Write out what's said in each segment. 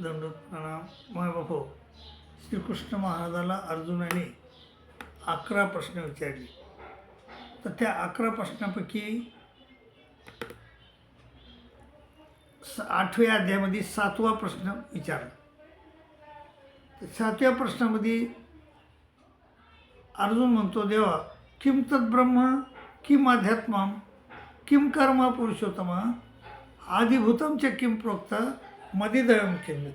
दंडोत प्रणाम माय हो. श्रीकृष्ण महाराजाला अर्जुनाने अकरा प्रश्न विचारले. तर त्या अकरा प्रश्नापैकी स आठव्या अध्यायामध्ये सातवा प्रश्न विचारला. तर सातव्या प्रश्नामध्ये अर्जुन म्हणतो देवा किम तद्ब्रह्म किम अध्यात्म किम कर्म पुरुषोत्तम आदिभूतं च किं प्रोक्त मदिदयं किं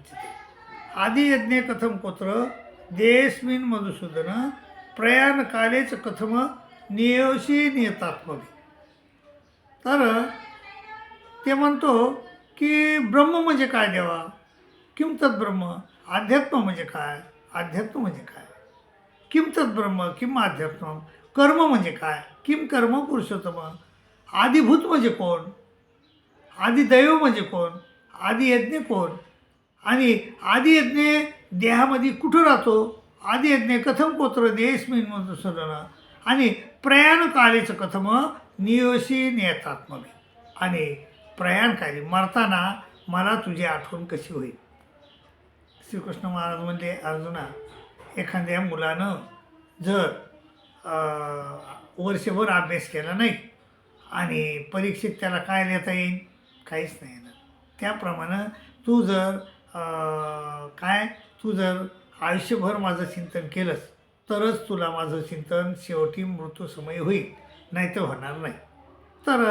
आदियज्ञे कथं कुत्र देयस्मिन् मधुसूदन प्रयाणकालेच कथम नियोशी नियतात्मभि. तर ते म्हणतो की ब्रह्म म्हणजे काय देवा? किम तद्ब्रह्म अध्यात्म म्हणजे काय? अध्यात्म म्हणजे काय? किम तद्ब्रह्म किम अध्यात्म कर्म म्हणजे काय? किम कर्म? पुरुषोत्तम. आदिभूत म्हणजे कोण? आदिदैव म्हणजे कोण? आदियज्ञ कोण? आणि आदियज्ञ देहामध्ये कुठं राहतो? आदियज्ञ कथम कोत्र देशमीन मधुसूदन आणि प्रयाणकालीचं कथम नियोशी नियतात्मवी आणि प्रयाणकाली मरताना मला तुझी आठवण कशी होईल? श्रीकृष्ण महाराज म्हणजे अर्जुना एखाद्या मुलानं जर वर्षभर अभ्यास केला नाही आणि परीक्षेत त्याला काय लिहिता येईल? काहीच नाही त्याप्रमाणे तू जर काय तू जर आयुष्यभर माझं चिंतन केलंस तरच तुला माझं चिंतन शेवटी मृत्यूसमयी होईल नाही तर होणार नाही. तर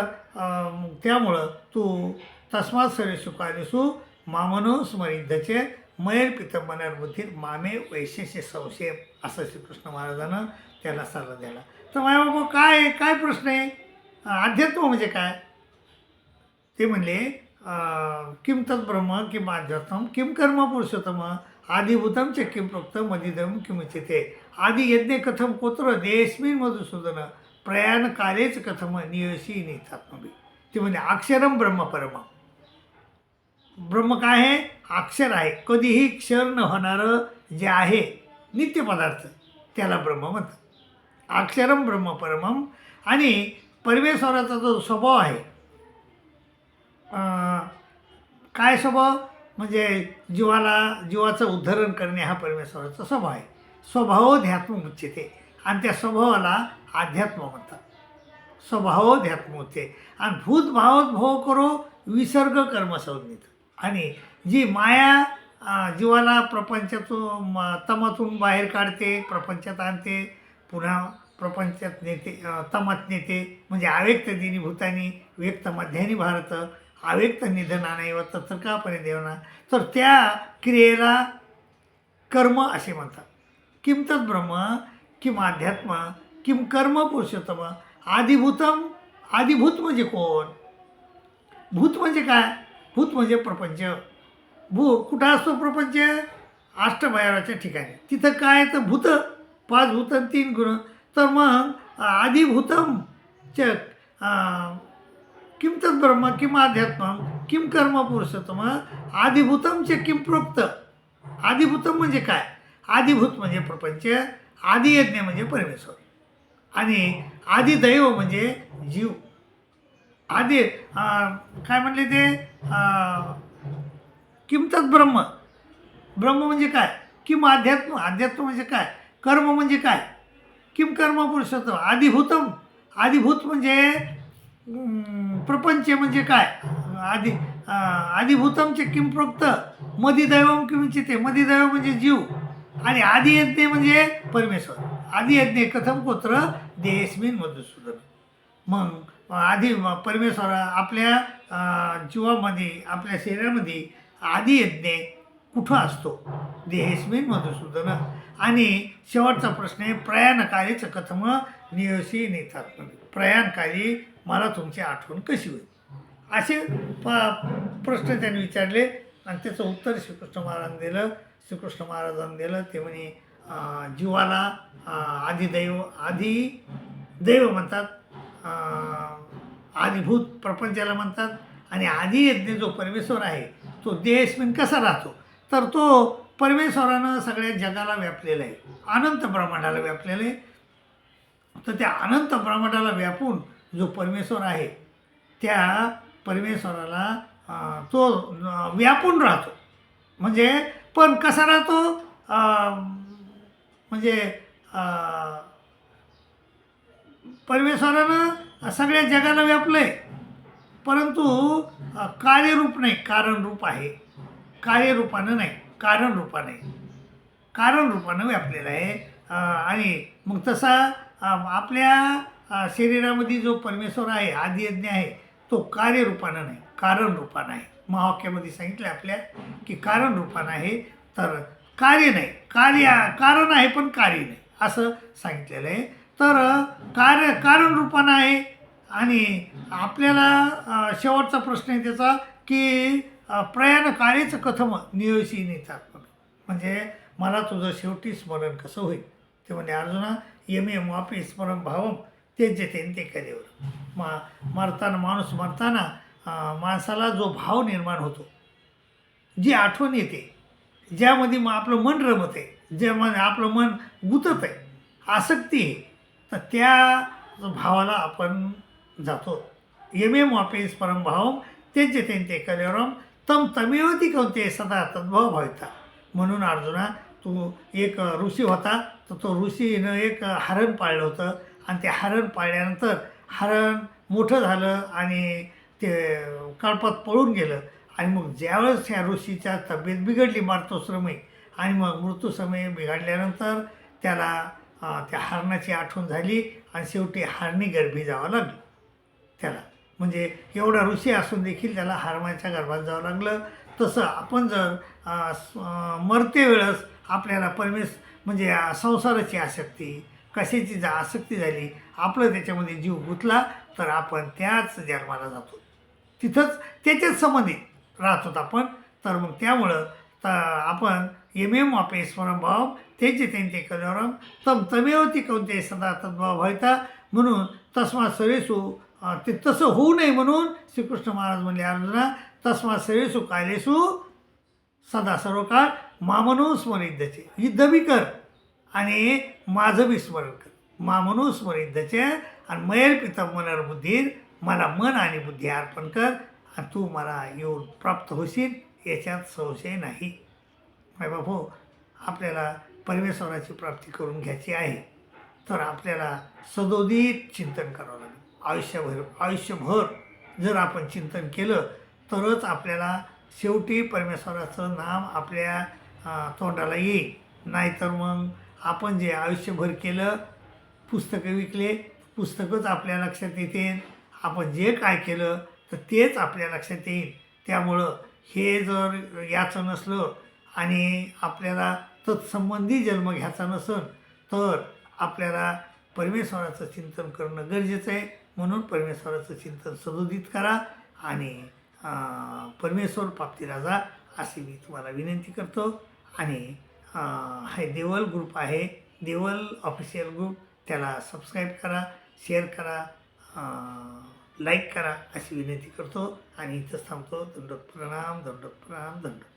त्यामुळं तू तस्मात सरे सुखादिसू मामनो स्मरिद्धचे मयर पितंबनार बुद्धी मामे वैशेष्य संशय असं श्रीकृष्ण महाराजानं त्याला सल्ला दिला. तर माय बाबा काय आहे? काय प्रश्न आहे? अध्यात्म म्हणजे काय? ते म्हणले किं तद्ब्रह्म किम् आध्यात्मं किं कर्म पुरुषोत्तम आदिभूतं च किं प्रोक्तं मदिदं किमुच्यते आदि यज्ञ कुत्र कोत्र देयस्मिन मधुसूदन प्रयाण कालेच कथम नियशी नितात्मभी ते म्हणजे अक्षरम ब्रह्मपरम ब्रह्म काय आहे अक्षर आहे कधीही क्षर न होणारं जे आहे नित्य पदार्थ त्याला ब्रह्म म्हणतात अक्षरम ब्रह्मपरमम आणि परमेश्वराचा जो स्वभाव आहे काय स्वभाव? म्हणजे जीवाला जीवाचं उद्धरण करणे हा परमेश्वराचा स्वभाव आहे. स्वभावध्यात्म उच्चते आणि त्या स्वभावाला अध्यात्म म्हणतात. स्वभावध्यात्म होते आणि भूत भावत करो विसर्ग कर्मसंज्ञित आणि जी माया जीवाला प्रपंचातून तमातून बाहेर काढते प्रपंचात आणते पुन्हा प्रपंचात नेते तमात नेते म्हणजे अव्यक्त दिनी भूतानी व्यक्त मध्यानी भारत अव्यक्त निधनाने व तत्रकापणे देवना तर त्या क्रियेला कर्म असे म्हणतात. किमतच ब्रह्म किम अध्यात्म किम कर्म पुरुषोत्तम? आदिभूतम आदिभूत म्हणजे कोण? भूत म्हणजे काय? भूत म्हणजे प्रपंच. भू कुठं असतो प्रपंच? अष्टभैरवाच्या ठिकाणी. तिथं काय? तर भूत. पाच भूत आणि तीन गुण. तर मग आदिभूतम च अं, ब्रह्म किम अध्यात्म किम कर्म पुरुषोत्तम? आदिभूतम च किम प्रोक्त? आदिभूतम म्हणजे काय? आदिभूत म्हणजे प्रपंच आदियज्ञ म्हणजे परमेश्वर. आणि आदिदैव म्हणजे जीव. आदि काय म्हणले ते? किमतच ब्रह्म? ब्रह्म म्हणजे काय? किम अध्यात्म अध्यात्म म्हणजे काय? कर्म म्हणजे काय? किम कर्म पुरुषोत्तम? आदिभूतम. आदिभूत म्हणजे प्रपंच म्हणजे काय? आदि आदिभूतमचे किम प्रोक्त? मदिदैवम किंचिते मदिदैव म्हणजे जीव. आणि आदियज्ञ म्हणजे परमेश्वर. आदियज्ञ कथम कोत्र? देयस्मिन मधुसूदन. मग आधी परमेश्वर आपल्या जीवामध्ये आपल्या शरीरामध्ये आदियज्ञ कुठं असतो? देहेस्मिन मधुसूदन. आणि शेवटचा प्रश्न आहे प्रयाणकालीचं कथम नियोशी नेतात प्रयाणकाली मला तुमची आठवण कशी होईल? असे प प्रश्न त्यांनी विचारले आणि त्याचं उत्तर श्रीकृष्ण महाराजांनी दिलं. श्रीकृष्ण महाराजांनी दिलं. ते म्हणे जीवाला आदिदैव आधी दैव म्हणतात. आदिभूत प्रपंचाला म्हणतात. आणि आदी यज्ञ जो परमेश्वर आहे तो देहस्मिन कसा राहतो? तर तो परमेश्वरानं सगळ्या जगाला व्यापलेला आहे. अनंत ब्रह्मांडाला व्यापलेलं आहे. तर त्या अनंत ब्रह्मांडाला व्यापून जो परमेश्वर आहे त्या परमेश्वराला तो व्यापून राहतो. म्हणजे पण कसा राहतो? म्हणजे परमेश्वरानं सगळ्या जगाला व्यापलं आहे परंतु कार्यरूप नाही कारण रूप आहे. कार्यरूपानं नाही कारण रूपाने कारण रूपानं व्यापलेलं आहे. आणि मग तसा आपल्या शरीरामध्ये जो परमेश्वर आहे आदियज्ञ आहे तो कार्यरूपानं नाही कारण रूपानं आहे. महावाक्यामध्ये सांगितलं आपल्या की कारण रूपानं आहे तर कार्य नाही. कार्य कारण आहे पण कार्य नाही. असं सांगितलेलं आहे. तर कार्य कारण रूपानं आहे आणि आपल्याला शेवटचा प्रश्न आहे त्याचा की प्रयाण कार्यचं कथम नियोशी नेतात म्हणजे मला तुझं शेवटी स्मरण कसं होईल? ते म्हणजे अर्जुना यम वापी स्मरण भावम ते जे ते ते मा मरताना माणूस मरताना माणसाला जो भाव निर्माण होतो जी आठवण येते ज्यामध्ये मग आपलं मन रमत आहे ज्यामध्ये आपलं मन गुतत आहे आसक्ती आहे तर त्या भावाला आपण जातो. एम वापेस परमभावम भावम ते ते कलेवरम तम तमेवती कोणते सदा तद्भव भाविता. म्हणून अर्जुना तू एक ऋषी होता तर तो ऋषीनं एक हरण पाळलं होतं आणि ते हरण पाळल्यानंतर हरण मोठं झालं आणि ते कळपात पळून गेलं. आणि मग ज्यावेळेस ह्या ऋषीच्या तब्येत बिघडली मार्तोश्रमी आणि मग मृत्यूसमय बिघडल्यानंतर त्याला त्या हरणाची आठवण झाली आणि शेवटी हरणी गर्भी जावं लागलं. त्याला. म्हणजे एवढा ऋषी असून देखील त्याला हरणाच्या गर्भात जावं लागलं. तसं आपण जर मरते वेळेस आपल्याला परमेश म्हणजे संसाराची आसक्ती कशाची जा आसक्ती झाली आपलं त्याच्यामध्ये जीव गुंतला तर आपण त्याच जन्माला जातो. तिथंच त्याच्याच संबंधित राहतो आपण. तर मग त्यामुळं तर आपण एम एम वापे स्मरणभाव तेचे त्यांचे कलरम तम तमेवती कोणते सदा तद्भाव व्हायता म्हणून तस्मा सरेसू ते तसं होऊ नये म्हणून श्रीकृष्ण महाराज म्हणले अर्जुना तस्मा सरेसू कायलेसू सदा सर्व काळ मामनो स्मरिद्धचे युद्ध बी कर. आणि माझं बी स्मरण कर. मामनो स्मरिद्धचे आणि मयर पिता मनर बुद्धीर मला मन आणि बुद्धी अर्पण कर आणि तू मला येऊन प्राप्त होशील याच्यात संशय नाही. माय बाबू आपल्याला परमेश्वराची प्राप्ती करून घ्यायची आहे तर आपल्याला सदोदित चिंतन करावं लागेल. आयुष्यभर आयुष्यभर जर आपण चिंतन केलं तरच आपल्याला शेवटी परमेश्वराचं नाम आपल्या तोंडाला येईल. नाहीतर मग आपण जे आयुष्यभर केलं पुस्तकं विकले पुस्तकंच आपल्या लक्षात येते. आपण जे काय केलं तर तेच आपल्या लक्षात येईल. त्यामुळं हे जर याचं नसलं आणि आपल्याला तत्संबंधी जन्म घ्यायचा नसेल तर आपल्याला परमेश्वराचं चिंतन करणं गरजेचं आहे. म्हणून परमेश्वराचं चिंतन सदोदित करा आणि परमेश्वर प्राप्ती राजा अशी मी तुम्हाला विनंती करतो. आणि हे देवल ग्रुप आहे. Deval official group. त्याला सबस्क्राईब करा शेअर करा लाईक करा अशी विनंती करतो. आणि इथंच थांबतो. दंडोत प्रणाम दंडोत प्रणाम दंडोत